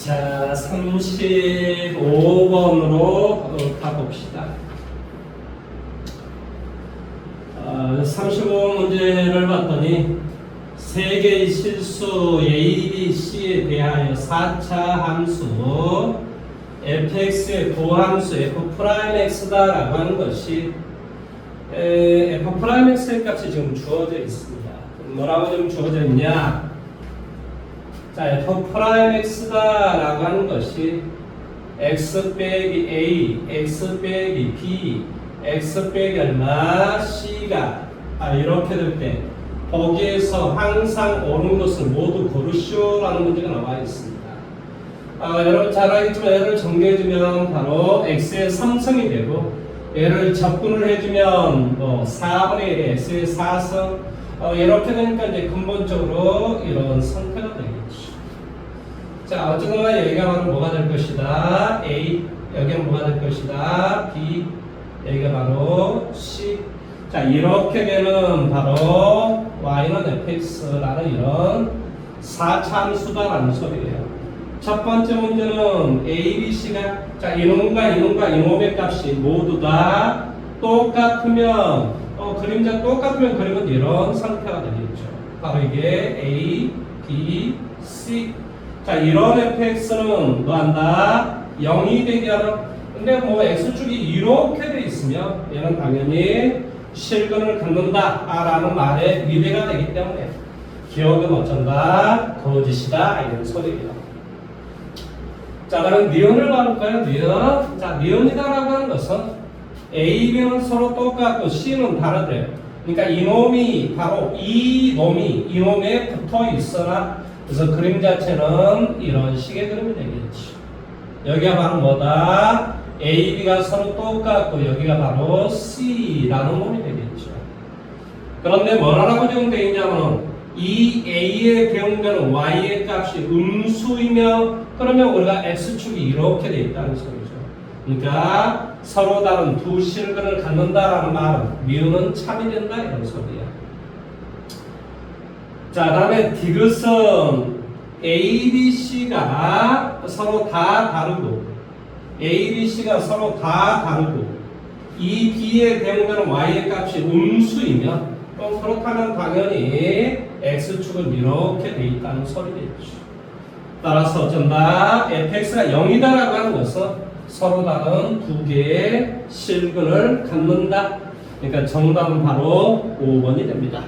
자, 35번으로 가봅시다. 어, 35 문제를 봤더니 세 개의 실수 A, B, C에 대하여 4차 함수 fx의 고함수 f 프라임 x다라고 하는 것이 에, f 프라임 x의 값이 지금 주어져 있습니다. 뭐라고 지금 주어져 있냐? 자, f 프라임 x다라고 하는 것이 x 빼기 a, x 빼기 b, x 빼기 얼마, c가 아, 이렇게 될 때 거기에서 항상 옳은 것을 모두 고르시오라는 문제가 나와 있습니다. 아, 여러분 잘 알겠지만 얘를 정리해주면 바로 x의 3승이 되고 얘를 접근을 해주면 뭐 4분의 1의 x의 4승 어, 이렇게 되니까 이제 근본적으로 이런 상태가 되겠죠. 자, 어쨌든 간에 여기가 바로 뭐가 될 것이다. A, 여기가 뭐가 될 것이다. B, 여기가 바로 C. 자, 이렇게 되는 바로 Y는 fx라는 이런 4참수다라는 소리예요. 첫 번째 문제는 A, B, C가 자, 이놈과 이놈과 이놈의 값이 모두 다 똑같으면 어, 그림자 똑같으면 그림은 이런 상태가 되겠죠. 바로 이게 A, B, C 자, 이런 fx는 뭐 한다? 0이 되게 하는. 근데 뭐 x축이 이렇게 돼 있으면 얘는 당연히 실근을 갖는다 라는 말에 위배가 되기 때문에 기억은 어쩐다? 거짓이다. 이런 소리예요. 자, 그럼 니은을 봐볼까요? 니은. 자, 니은이다라고 하는 것은 A, B는 서로 똑같고 C는 다르대요. 그러니까 이놈이 바로 이 놈이 이놈에 붙어 있어라. 그래서 그림 자체는 이런 식의 그림이 되겠지. 여기가 바로 뭐다? A, B가 서로 똑같고 여기가 바로 C라는 놈이 되겠죠. 그런데 뭐라고 적용되어 있냐면 이 A의 경우에는 Y의 값이 음수이며 그러면 우리가 X축이 이렇게 돼 있다는 소리죠. 그러니까 서로 다른 두 실근을 갖는다라는 말은 미우는 참이 된다 이런 소리야. 자, 다음에 디귿은 A, B, C가 서로 다 다르고 A, B, C가 서로 다 다르고 이 B의 경우에는 Y의 값이 음수이면 그럼 그렇다면 당연히 X축은 이렇게 돼 있다는 소리겠죠. 따라서 어쩐다 fx가 0이다라고 하는 것은 서로 다른 두 개의 실근을 갖는다. 그러니까 정답은 바로 5번이 됩니다.